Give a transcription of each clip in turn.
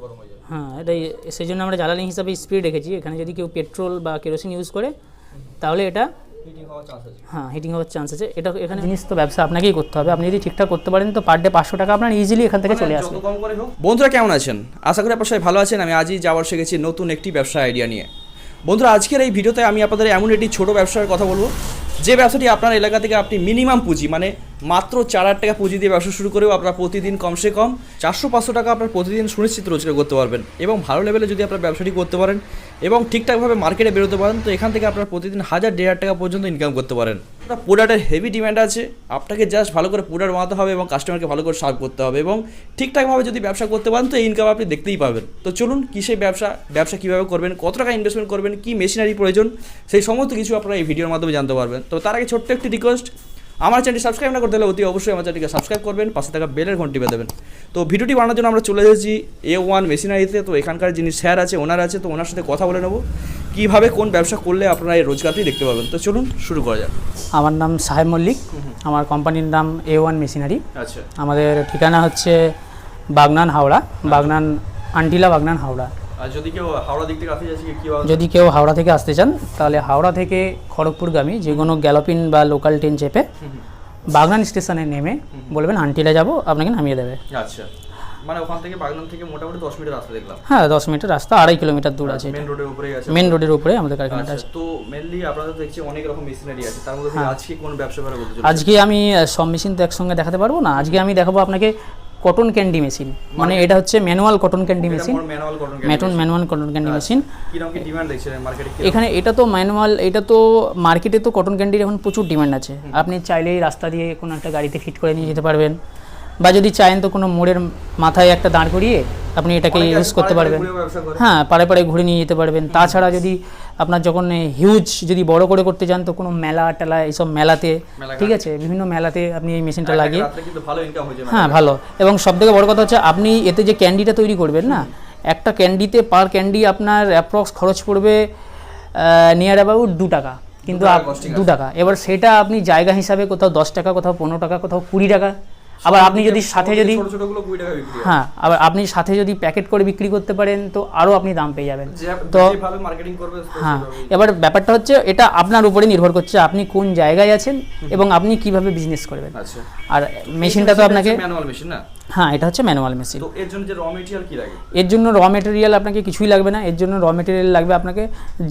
হয়ে এটাই সেই জন্য আমরা জ্বালানি হিসাবে স্পিড রেখেছি। এখানে যদি কেউ পেট্রোল বা কেরোসিন ইউজ করে তাহলে এটা হ্যাঁ হিটিং হওয়ার চান্স আছে। এটা এখানে জিনিস তো ব্যবসা আপনাকেই করতে হবে। আপনি যদি ঠিকঠাক করতে পারেন তো পার ডে পাঁচশো টাকা আপনার ইজিলি এখান থেকে চলে আসবে। হোক। বন্ধুরা কেমন আছেন? আশা করি আপনার সবাই ভালো আছেন। আমি আজই যাওয়ার শিখেছি নতুন একটি ব্যবসা আইডিয়া নিয়ে। বন্ধুরা আজকের এই ভিডিওতে আমি আপনাদের এমন একটি ছোট ব্যবসার কথা বলব। যে ব্যবসাটি আপনার এলাকা থেকে আপনি মিনিমাম পুঁজি মানে মাত্র চার হাজার টাকা পুঁজি দিয়ে ব্যবসা শুরু করেও আপনার প্রতিদিন কমসে কম চারশো পাঁচশো টাকা আপনার প্রতিদিন সুনিশ্চিত রোজগার করতে পারবেন এবং ভালো লেভেলে যদি আপনার ব্যবসাটি করতে পারেন এবং ঠিকঠাকভাবে মার্কেটে বেরোতে পারেন, তো এখান থেকে আপনার প্রতিদিন হাজার দেড় হাজার টাকা পর্যন্ত ইনকাম করতে পারেন। আপনার প্রোডাক্টের হেভি ডিম্যান্ড আছে, আপনাকে জাস্ট ভালো করে প্রোডাক্ট বানাতে হবে এবং কাস্টমারকে ভালো করে সার্ভ করতে হবে এবং ঠিকঠাকভাবে যদি ব্যবসা করতে পারেন, তো এই ইনকাম আপনি দেখতেই পাবেন। তো চলুন কিসের ব্যবসা ব্যবসা কীভাবে করবেন কত টাকা ইনভেস্টমেন্ট করবেন, কী মেশিনারি প্রয়োজন, সেই সমস্ত কিছু আপনারা এই ভিডিওর মাধ্যমে জানতে পারবেন। তো তার আগে ছোট্ট একটি রিকোয়েস্ট আমার চ্যানেলটি সাবস্ক্রাইব না করতে হলে অতি অবশ্যই আমার চ্যানেলকে সাবস্ক্রাইব করবেন পাশে থাকা বেলের ঘন্টি বেঁধে দেবেন। তো ভিডিওটি বানানোর জন্য আমরা চলে এসেছি এ ওয়ান মেশিনারিতে তো এখানকার যিনি স্যার আছে ওনার আছে তো ওনার সাথে কথা বলে নেব। কীভাবে কোন ব্যবসা করলে আপনারা এই রোজগারটি দেখতে পাবেন? তো চলুন শুরু করা যাক। আমার নাম সাহেব মল্লিক। আমার কোম্পানির নাম এ ওয়ান মেশিনারি আচ্ছা। আমাদের ঠিকানা হচ্ছে বাগনান হাওড়া বাগনান আন্টিলা বাগনান হাওড়া। আর যদি কেউ হাওড়া দিক থেকে আসতে যাচ্ছে যদি কেউ হাওড়া থেকে আসতে চান তাহলে হাওড়া থেকে খড়গপুরগামী যে কোনো গ্যালোপিন বা লোকাল ট্রেন চেপে বাগনান স্টেশনে নেমে বলবেন আন্টিলা যাব আপনাকে নামিয়ে দেবে। আচ্ছা। মানে ওখান থেকে বাগনান থেকে মোটামুটি দশ মিনিট রাস্তা দেখলাম। হ্যাঁ দশ মিনিটের রাস্তা আড়াই কিলোমিটার দূর আছে মেন রোডের উপরেই আছে। মেন রোডের উপরে আমাদের কারখানাটা আচ্ছা আছে। তো মেনলি আপনারা তো দেখছি অনেক রকম মেশিনারি আছে। তার মধ্যে হ্যাঁ। আজকে কোন ব্যবসা করে বলতে আজকে আমি সব মেশিন তো একসঙ্গে দেখাতে পারব না। আজকে আমি দেখাবো আপনাকে কটন ক্যান্ডি মেশিন মানে এটা হচ্ছে ম্যানুয়াল কটন ক্যান্ডি মেশিন ম্যাটন ম্যানুয়াল কটন ক্যান্ডি মেশিন এখানে এটা তো ম্যানুয়াল এটা তো মার্কেটে তো কটন ক্যান্ডির এখন প্রচুর ডিমান্ড আছে। আপনি চাইলেই রাস্তা দিয়ে কোনো একটা গাড়িতে ফিট করে নিয়ে যেতে পারবেন। বা যদি চাইেন তো কোনো মোড়ের মাথায় একটা দাঁড় করিয়ে আপনি এটাকে ইউজ করতে পারবেন। হ্যাঁ পাড়ে পাড়ে ঘুরে নিয়ে যেতে পারবেন। তাছাড়া যদি আপনার যখন হিউজ যদি বড় করে করতে চান তো কোনো মেলা টেলা এইসব মেলাতে ঠিক আছে? বিভিন্ন মেলাতে আপনি এই মেশিনটা লাগিয়ে হয়ে ভালো। এবং সব থেকে বড় কথা হচ্ছে আপনি এতে যে ক্যান্ডিটা তৈরি করবেন না একটা ক্যান্ডিতে পার ক্যান্ডি আপনার অ্যাপ্রক্স খরচ পড়বে নিয়ার অ্যাবাউট দু টাকা। কিন্তু দু টাকা। এবার সেটা আপনি জায়গা হিসাবে কোথাও দশ টাকা কোথাও পনেরো টাকা কোথাও কুড়ি টাকা আবার আপনি যদি সাথে যদি ছোট ছোটগুলো 20 টাকা বিক্রি হয়। আবার আপনি সাথে যদি প্যাকেট করে বিক্রি করতে পারেন তো আরও আপনি দাম পেয়ে যাবেন। তো হ্যাঁ এবার ব্যাপারটা হচ্ছে এটা আপনার উপরে নির্ভর করছে আপনি কোন জায়গায় আছেন এবং আপনি কীভাবে বিজনেস করবেন। আচ্ছা। আর মেশিনটা তো আপনাকে ম্যানুয়াল মেশিন না? হ্যাঁ এটা হচ্ছে ম্যানুয়াল মেশিন তো এর জন্য যে র মেটেরিয়াল কি লাগে? এর জন্য র মেটেরিয়াল আপনাকে কিছুই লাগবে না এর জন্য র মেটেরিয়াল লাগবে আপনাকে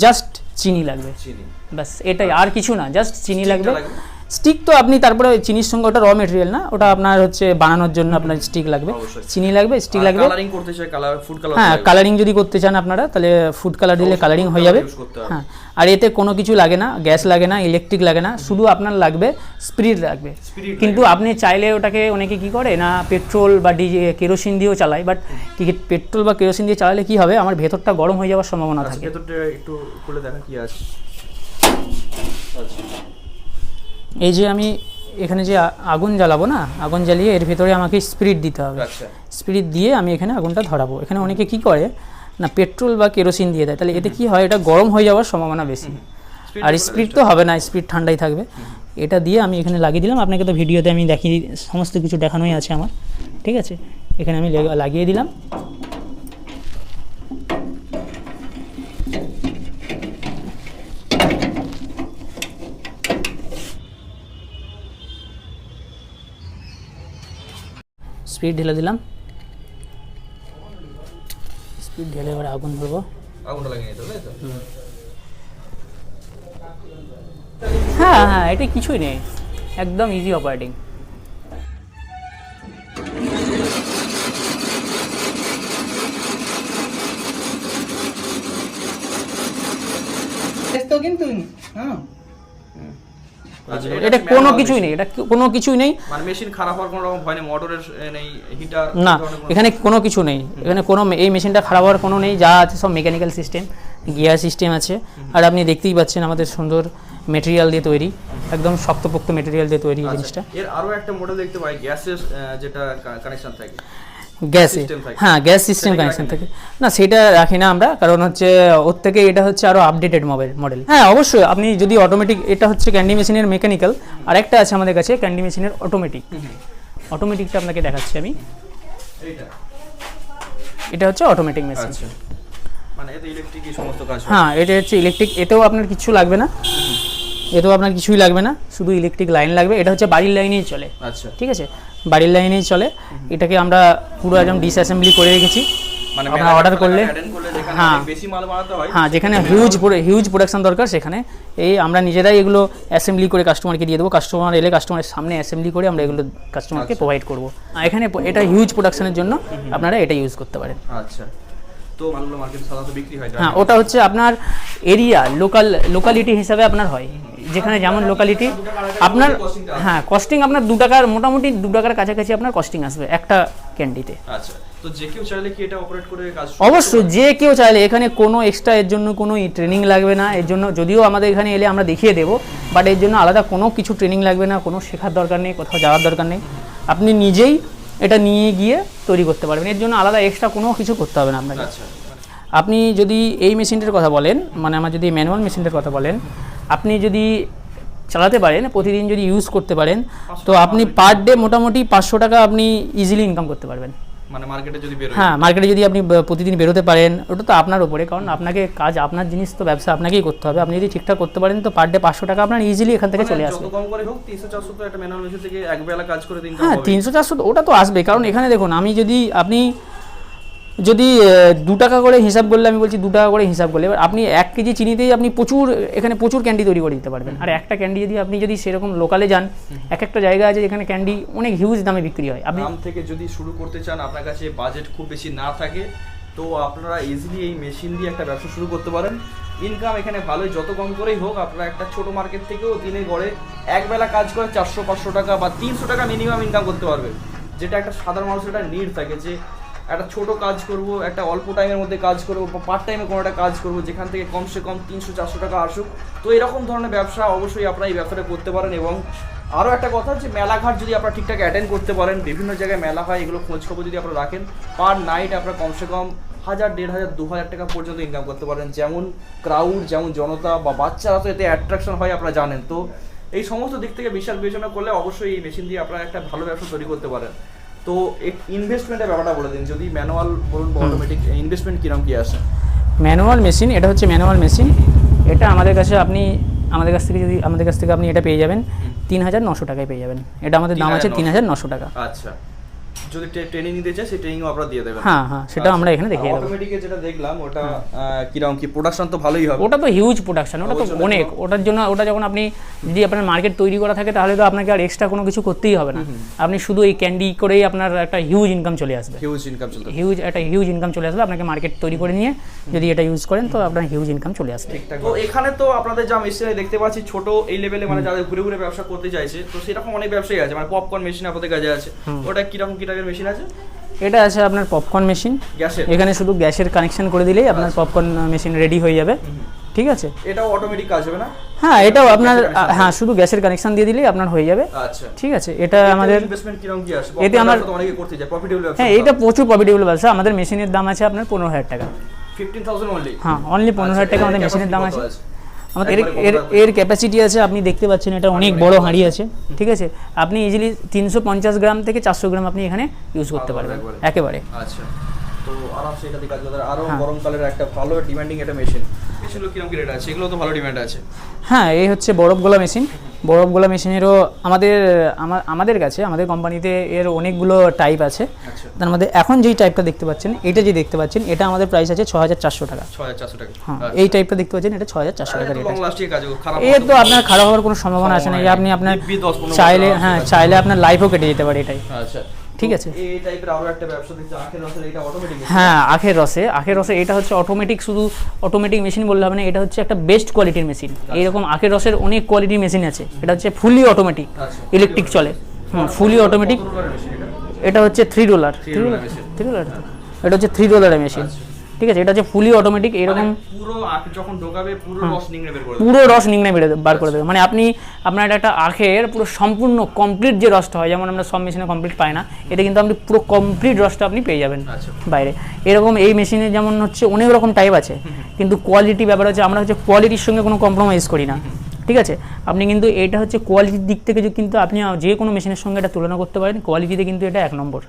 জাস্ট চিনি লাগবে। চিনি। ব্যাস এটাই আর কিছু না জাস্ট চিনি লাগবে? স্টিক তো আপনি তারপরে চিনির সঙ্গে ওটা র মেটেরিয়াল না? ওটা আপনার হচ্ছে বানানোর জন্য আপনার স্টিক লাগবে। চিনি লাগবে স্টিক লাগবে। কালারিং করতে চাই কালার ফুড কালার হ্যাঁ কালারিং যদি করতে চান আপনারা তাহলে ফুড কালার দিলে কালারিং হয়ে যাবে। হ্যাঁ আর এতে কোনো কিছু লাগে না গ্যাস লাগে না ইলেকট্রিক লাগে না শুধু আপনার লাগবে স্পিরিট লাগবে। কিন্তু আপনি চাইলে ওটাকে অনেকে কি করে না পেট্রোল বা ডিজে কেরোসিন দিয়েও চালায় বাট পেট্রোল বা কেরোসিন দিয়ে চালালে কি হবে? আমার ভেতরটা গরম হয়ে যাওয়ার সম্ভাবনা আচ্ছা থাকে। ভেতরটা একটু খুলে দেখা কি আছে? আচ্ছা এই যে আমি এখানে যে আগুন জ্বালাবো না আগুন জ্বালিয়ে এর ভেতরে আমাকে স্পিরিট দিতে হবে। আচ্ছা। স্পিরিট দিয়ে আমি এখানে আগুনটা ধরাবো। এখানে অনেকে কি করে না পেট্রোল বা কেরোসিন দিয়ে দেয় তাহলে এতে কি হয় এটা গরম হয়ে যাওয়ার সম্ভাবনা বেশি। আর স্পিড তো হবে না স্পিড ঠান্ডাই থাকবে। এটা দিয়ে আমি এখানে লাগিয়ে দিলাম। আপনাকে তো ভিডিওতে আমি দেখিয়ে সমস্ত কিছু দেখানোই আছে আমার। ঠিক আছে? এখানে আমি লেগা- লাগিয়ে দিলাম। স্পিড ঢেলে দিলাম। স্পিড ঢেলে এবার আগুন ধরবো। আগুনটা লাগিয়ে নিতে তো? হ্যাঁ হ্যাঁ এটা কিছুই নেই। একদম ইজি অপারেটিং তো কিন্তু হ্যাঁ। এটা কোনো কিছুই নেই এটা কোনো কিছুই নেই। মানে মেশিন খারাপ হওয়ার কোনো রকম ভয় নেই মোটরের নেই হিটার না এখানে কোনো কিছু নেই। এখানে কোনো এই মেশিনটা খারাপ হওয়ার কোনো নেই যা আছে সব মেকানিক্যাল সিস্টেম গিয়ার সিস্টেম আছে। আর আপনি দেখতেই পাচ্ছেন আমাদের সুন্দর মেটেরিয়াল দিয়ে তৈরি একদম শক্তপোক্ত মেটেরিয়াল দিয়ে তৈরি জিনিসটা। এর আরও একটা মডেল দেখতে পাই গ্যাসের যেটা কানেকশন থাকে। গ্যাসে হ্যাঁ গ্যাস সিস্টেম সেটা কানেকশন থাকে। না সেটা রাখি না আমরা কারণ হচ্ছে ওর থেকে এটা হচ্ছে আরও আপডেটেড মোবাইল মডেল হ্যাঁ অবশ্যই আপনি যদি অটোমেটিক এটা হচ্ছে ক্যান্ডি মেশিনের মেকানিক্যাল আর একটা আছে আমাদের কাছে ক্যান্ডি মেশিনের অটোমেটিক অটোমেটিকটা আপনাকে দেখাচ্ছি আমি। এটা হচ্ছে অটোমেটিক মেশিন আচ্ছা। মানে কাজ হয়। হ্যাঁ এটা হচ্ছে ইলেকট্রিক এতেও আপনার কিছু লাগবে না। এতেও আপনার কিছুই লাগবে না শুধু ইলেকট্রিক লাইন লাগবে এটা হচ্ছে বাড়ির লাইনেই চলে। আচ্ছা। ঠিক আছে? বাড়ির লাইনেই চলে। এটাকে আমরা পুরো একদম ডিসঅ্যাসেম্বলি করে রেখেছি। মানে আপনারা order করলে- হ্যাঁ। বেশি মাল হয়। যেখানে হিউজ হিউজ প্রোডাকশন দরকার সেখানে এই আমরা নিজেরাই এগুলো অ্যাসেম্বলি করে কাস্টমারকে দিয়ে দেবো। কাস্টমার এলে কাস্টমারের সামনে অ্যাসেম্বলি করে আমরা এগুলো কাস্টমারকে প্রোভাইড করব। আর এখানে এটা হিউজ প্রোডাকশনের জন্য আপনারা এটা ইউজ করতে পারেন। আচ্ছা। তো মালগুলো মার্কেটে সাধারণত বিক্রি হয় হ্যাঁ ওটা হচ্ছে আপনার এরিয়া লোকাল লোকালিটি হিসাবে আপনার হয়। যেখানে যেমন লোকালিটি আপনার হ্যাঁ কস্টিং আপনার দু টাকার মোটামুটি দু টাকার কাছাকাছি আপনার কস্টিং আসবে একটা ক্যান্ডিতে আচ্ছা তো যে কেউ চাইলে কি এটা অপারেট করে কাজ অবশ্যই যে কেউ চাইলে এখানে কোনো এক্সট্রা এর জন্য কোনো ট্রেনিং লাগবে না এর জন্য যদিও আমাদের এখানে এলে আমরা দেখিয়ে দেবো বাট এর জন্য আলাদা কোনো কিছু ট্রেনিং লাগবে না কোনো শেখার দরকার নেই কোথাও যাওয়ার দরকার নেই। আপনি নিজেই এটা নিয়ে গিয়ে তৈরি করতে পারবেন এর জন্য আলাদা এক্সট্রা কোনো কিছু করতে হবে না আপনাকে। আচ্ছা। আপনি যদি এই মেশিনটার কথা বলেন মানে আমার যদি ম্যানুয়াল মেশিনটার কথা বলেন আপনি যদি চালাতে পারেন প্রতিদিন যদি ইউজ করতে পারেন তো আপনি পার ডে মোটামুটি পাঁচশো টাকা আপনি ইজিলি ইনকাম করতে পারবেন। মানে মার্কেটে যদি হ্যাঁ মার্কেটে যদি আপনি প্রতিদিন বেরোতে পারেন ওটা তো আপনার উপরে কারণ আপনাকে কাজ আপনার জিনিস তো ব্যবসা আপনাকেই করতে হবে। আপনি যদি ঠিকঠাক করতে পারেন তো পার ডে পাঁচশো টাকা আপনার ইজিলি এখান থেকে চলে আসবে। মানে কম করে হোক 300 400 তো একটা ম্যানুয়াল মেশিন থেকে এক কাজ করে দিন হ্যাঁ তিনশো চারশো ওটা তো আসবে কারণ এখানে দেখুন আমি যদি আপনি যদি দু টাকা করে হিসাব করলে, আমি বলছি দু টাকা করে হিসাব করলে, এবার আপনি এক কেজি চিনিতেই আপনি প্রচুর, এখানে প্রচুর ক্যান্ডি তৈরি করে দিতে পারবেন। আর একটা ক্যান্ডি যদি আপনি যদি সেরকম লোকালে যান, এক একটা জায়গা আছে যেখানে ক্যান্ডি অনেক হিউজ দামে বিক্রি হয়। আপনি থেকে যদি শুরু করতে চান, আপনার কাছে বাজেট খুব বেশি না থাকে, তো আপনারা ইজিলি এই মেশিন দিয়ে একটা ব্যবসা শুরু করতে পারেন। ইনকাম এখানে ভালোই, যত কম করেই হোক, আপনারা একটা ছোট মার্কেট থেকেও দিনে গড়ে একবেলা কাজ করে চারশো, পাঁচশো টাকা বা তিনশো টাকা মিনিমাম ইনকাম করতে পারবেন। যেটা একটা সাধারণ মানুষের একটা নিড থাকে যে একটা ছোট কাজ করব, একটা অল্প টাইমের মধ্যে কাজ করব, বা পার্ট টাইমে কোনো একটা কাজ করব, যেখান থেকে কমসে কম তিনশো, চারশো টাকা আসুক। তো এরকম ধরনের ব্যবসা অবশ্যই আপনারা এই ব্যবসাটা করতে পারেন এবং আরও একটা কথা যে মেলাঘাট যদি আপনারা ঠিকঠাক অ্যাটেন্ড করতে পারেন, বিভিন্ন জায়গায় মেলা হয়, এগুলো খোঁজ খবর যদি আপনারা রাখেন পার নাইট আপনারা কমসে কম হাজার, দেড় হাজার, দু হাজার টাকা পর্যন্ত ইনকাম করতে পারেন। যেমন ক্রাউড যেমন জনতা বা বাচ্চারা তো এতে অ্যাট্রাকশন হয়, আপনারা জানেন। তো এই সমস্ত দিক থেকে বিশাল বিবেচনা করলে অবশ্যই এই মেশিন দিয়ে আপনারা একটা ভালো ব্যবসা তৈরি করতে পারেন। তো ইনভেস্টমেন্টের ব্যাপারটা বলে দিন যদি ম্যানুয়াল বলুন অটোমেটিক ইনভেস্টমেন্ট কীরকম কি আসে ম্যানুয়াল মেশিন এটা হচ্ছে ম্যানুয়াল মেশিন এটা আমাদের কাছে আপনি আমাদের কাছ থেকে যদি আমাদের কাছ থেকে আপনি এটা পেয়ে যাবেন তিন হাজার নশো টাকায় পেয়ে যাবেন। এটা আমাদের দাম আছে তিন হাজার নশো টাকা। আচ্ছা। যদি ট্রেনিং নিতে চাই সেই ট্রেনিংও আপনারা দিয়ে দেবেন। হ্যাঁ হ্যাঁ সেটা আমরা এখানে দেখিয়ে দেবো। অটোমেটিকে যেটা দেখলাম ওটা কীরকম কি প্রোডাকশন তো ভালোই হবে। ওটা তো হিউজ প্রোডাকশন ওটা তো অনেক। ওটার জন্য ওটা যখন আপনি যদি আপনার মার্কেট তৈরি করা থাকে তাহলে তো আপনাকে আর এক্সট্রা কোনো কিছু করতেই হবে না। আপনি শুধু এই ক্যান্ডি করেই আপনার একটা হিউজ ইনকাম চলে আসবে। হিউজ ইনকাম চলতে হিউজ একটা হিউজ ইনকাম চলে আসবে আপনাকে মার্কেট তৈরি করে নিয়ে যদি এটা ইউজ করেন তো আপনার হিউজ ইনকাম চলে আসবে। তো এখানে তো আপনাদের যা মেশিন দেখতে পাচ্ছি ছোট এই লেভেলে মানে যাদের ঘুরে ঘুরে ব্যবসা করতে চাইছে তো সেরকম অনেক ব্যবসায়ী আছে মানে পপকর্ন মেশিন আপনাদের কাছে আছে। ওটা কীরকম কি টাইপের মেশিন আছে? এটা আছে আপনার পপকর্ন মেশিন গ্যাসের। এখানে শুধু গ্যাসের কানেকশন করে দিলেই আপনার পপকর্ন মেশিন রেডি হয়ে যাবে। ঠিক আছে? এটাও অটোমেটিক কাজ হবে না? হ্যাঁ এটাও আপনার হ্যাঁ শুধু গ্যাসের কানেকশন দিয়ে দিলেই আপনার হয়ে যাবে। আচ্ছা। ঠিক আছে এটা আমাদের ইনভেস্টমেন্ট কীরকম কি আসে এতে আমার- তো অনেকে করতে যায় প্রফিটেবল ব্যবসা হ্যাঁ এটা প্রচুর প্রফিটেবল ব্যবসা। আমাদের মেশিনের দাম আছে আপনার পনেরো হাজার টাকা। 15000 অনলি হ্যাঁ অনলি পনেরো হাজার টাকা আমাদের মেশিনের দাম আছে। আমাদের এর এর এর ক্যাপাসিটি আছে আপনি দেখতে পাচ্ছেন এটা অনেক বড় হাঁড়ি আছে। ঠিক আছে? আপনি ইজিলি তিনশো পঞ্চাশ গ্রাম থেকে চারশো গ্রাম আপনি এখানে ইউজ করতে পারবেন একেবারে। আচ্ছা। তো আরামসে এটা দিয়ে কাজ করতে হ্যাঁ। গরমকালের একটা ভালো ডিমান্ডিং একটা মেশিন মেশিনগুলো কীরকম কি রেট আছে? এগুলো তো ভালো ডিমান্ড আছে। হ্যাঁ এই হচ্ছে বরফ গোলা মেশিন বরফ গোলা মেশিনেরও আমাদের আমাদের কাছে আমাদের কোম্পানিতে এর অনেকগুলো টাইপ আছে। আচ্ছা। তার মধ্যে এখন যেই টাইপটা দেখতে পাচ্ছেন এটা যে দেখতে পাচ্ছেন এটা আমাদের প্রাইস আছে ছ হাজার চারশো টাকা। 6400 টাকা। হ্যাঁ এই টাইপটা দেখতে পাচ্ছেন এটা ছ হাজার চারশো টাকা রেট এর তো আপনার খারাপ হওয়ার কোনো সম্ভাবনা আছে না। আপনি আপনার দিব্যি 10 15 চাইলে হ্যাঁ চাইলে আপনার লাইফও কেটে যেতে পারে এটাই। আচ্ছা। ঠিক আছে। এই টাইপের আরও একটা ব্যবসা দেখছি আখের রসের এটা অটোমেটিক হ্যাঁ আখের রসে। আখের রসে এটা হচ্ছে অটোমেটিক শুধু অটোমেটিক মেশিন বললে হবে না এটা হচ্ছে একটা বেস্ট কোয়ালিটির মেশিন এইরকম আখের রসের অনেক কোয়ালিটির মেশিন আছে। এটা হচ্ছে ফুলি অটোমেটিক। ইলেকট্রিক চলে। হুম ফুলি অটোমেটিক এটা? হচ্ছে three roller three roller three roller এটা হচ্ছে থ্রি রোলারের মেশিন ঠিক আছে? এটা হচ্ছে ফুলি অটোমেটিক এরকম পুরো যখন ঢোকাবে পুরো রস নিংড়ে বের করে। পুরো রস নিংড়ে বেড়ে বার করে দেবে। মানে আপনি আপনার একটা আখের পুরো সম্পূর্ণ কমপ্লিট যে রসটা হয় যেমন আমরা সব মেশিনে কমপ্লিট পাই না এটা কিন্তু আপনি পুরো কমপ্লিট রসটা আপনি পেয়ে যাবেন আচ্ছা। বাইরে। এরকম এই মেশিনে যেমন হচ্ছে অনেক রকম টাইপ আছে। কিন্তু কোয়ালিটি ব্যাপার হচ্ছে আমরা হচ্ছে কোয়ালিটির সঙ্গে কোনো কম্প্রোমাইজ করি না। ঠিক আছে? আপনি কিন্তু এটা হচ্ছে কোয়ালিটির দিক থেকে যে কিন্তু আপনি যে কোনো মেশিনের সঙ্গে এটা তুলনা করতে পারেন কোয়ালিটিতে কিন্তু এটা এক নম্বর।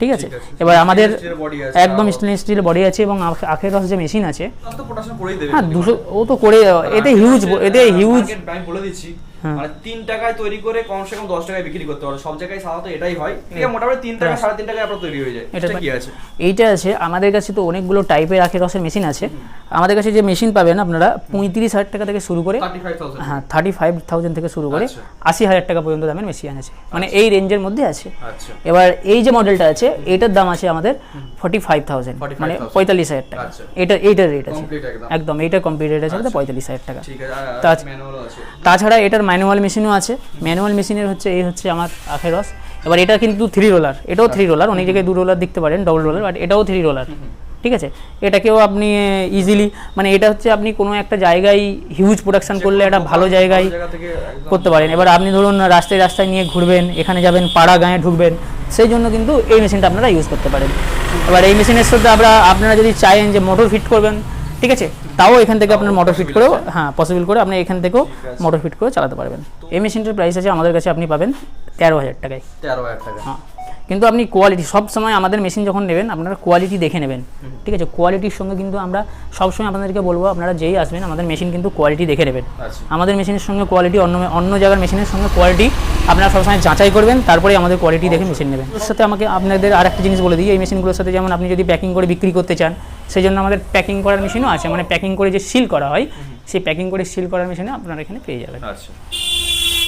ঠিক আছে? এবার আমাদের একদম স্টেনলেস স্টিল বডি আছে এবং আখ- আখের রস যে মেশিন আছে হ্যাঁ দুশো ও তো করে এতে হিউজ এতে হিউজ বলে দিচ্ছি। মানে তিন টাকায় তৈরি করে কমসে কম দশ টাকায় বিক্রি করতে পারো। সব জায়গায় সাধারণত এটাই হয়। ঠিক মোটামুটি তিন টাকা সাড়ে তিন টাকায় আপনার তৈরি হয়ে যায়। এটা এটা কি আছে? এইটা আছে। আমাদের কাছে তো অনেকগুলো টাইপের আখের রসের মেশিন আছে। আমাদের কাছে যে মেশিন পাবেন আপনারা পঁয়ত্রিশ হাজার টাকা থেকে শুরু করে হ্যাঁ থার্টি ফাইভ থাউজেন্ড থেকে শুরু করে আচ্ছা। আশি হাজার টাকা পর্যন্ত দামের মেশিন আছে। মানে এই রেঞ্জের মধ্যে আছে। আচ্ছা। এবার এই যে মডেলটা আছে এটার দাম আছে আমাদের ফর্টি ফাইভ থাউজেন্ড মানে পঁয়তাল্লিশ হাজার টাকা। আচ্ছা। এটা এইটার রেট আছে। একদম। এইটার কমপ্লিট রেট আছে আচ্ছা। পঁয়তাল্লিশ হাজার টাকা। তাছাড়া এটার ম্যানুয়াল মেশিনও আছে। ম্যানুয়াল মেশিনের হচ্ছে এই হচ্ছে আমার আখের রস এবার এটা কিন্তু থ্রি রোলার এটাও থ্রি রোলার অনেক জায়গায় দু রোলার দেখতে পারেন ডবল রোলার বাট এটাও থ্রি রোলার ঠিক আছে? এটাকেও আপনি ইজিলি মানে এটা হচ্ছে আপনি কোনো একটা জায়গায় হিউজ প্রোডাকশন করলে একটা ভালো জায়গায় করতে পারেন। এবার আপনি ধরুন রাস্তায় রাস্তায় নিয়ে ঘুরবেন এখানে যাবেন পাড়া গাঁয়ে ঢুকবেন সেই জন্য কিন্তু এই মেশিনটা আপনারা ইউজ করতে পারেন। এবার এই মেশিনের সাথে আমরা আপনারা যদি চাইেন যে মোটর ফিট করবেন ঠিক আছে? তাও এখান থেকে আপনার মোটর ফিট করেও হ্যাঁ পসিবল করে আপনি এখান থেকেও মোটর ফিট করে চালাতে পারবেন। এই মেশিনটির প্রাইস আছে আমাদের কাছে আপনি পাবেন তেরো হাজার টাকায়। তেরো হাজার টাকা হ্যাঁ। কিন্তু আপনি কোয়ালিটি সব সময় আমাদের মেশিন যখন নেবেন আপনারা কোয়ালিটি দেখে নেবেন। ঠিক আছে? কোয়ালিটির সঙ্গে কিন্তু আমরা সবসময় আপনাদেরকে বলব আপনারা যেই আসবেন আমাদের মেশিন কিন্তু কোয়ালিটি দেখে নেবেন। আচ্ছা। আমাদের মেশিনের সঙ্গে কোয়ালিটি অন্য অন্য জায়গার মেশিনের সঙ্গে কোয়ালিটি আপনারা সবসময় যাচাই করবেন তারপরে আমাদের কোয়ালিটি দেখে মেশিন নেবেন। এর সাথে আমাকে আপনাদের আর একটা জিনিস বলে দিই এই মেশিনগুলোর সাথে যেমন আপনি যদি প্যাকিং করে বিক্রি করতে চান সেই জন্য আমাদের প্যাকিং করার মেশিনও আছে। মানে প্যাকিং করে যে সিল করা হয় সেই প্যাকিং করে সিল করার মেশিনে আপনারা এখানে পেয়ে যাবেন। আচ্ছা।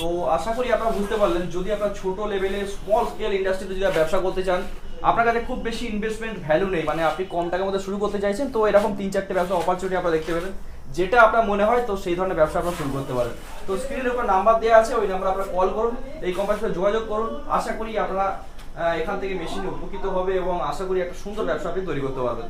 তো আশা করি আপনারা বুঝতে পারলেন, যদি আপনার ছোট লেভেলে স্মল স্কেল ইন্ডাস্ট্রিতে যদি ব্যবসা করতে চান, আপনার কাছে খুব বেশি ইনভেস্টমেন্ট ভ্যালু নেই। মানে আপনি কম টাকার মধ্যে শুরু করতে চাইছেন, তো এরকম তিন চারটে ব্যবসা অপরচুনিটি আপনারা দেখতে পেলেন যেটা আপনার মনে হয়, তো সেই ধরনের ব্যবসা আপনারা শুরু করতে পারেন। তো স্ক্রিনের উপর নাম্বার দেওয়া আছে, ওই নাম্বার আপনারা কল করুন, এই কোম্পানির সাথে যোগাযোগ করুন। আশা করি আপনারা এখান থেকে মেশিনে উপকৃত হবে এবং আশা করি একটা সুন্দর ব্যবসা আপনি তৈরি করতে পারবেন।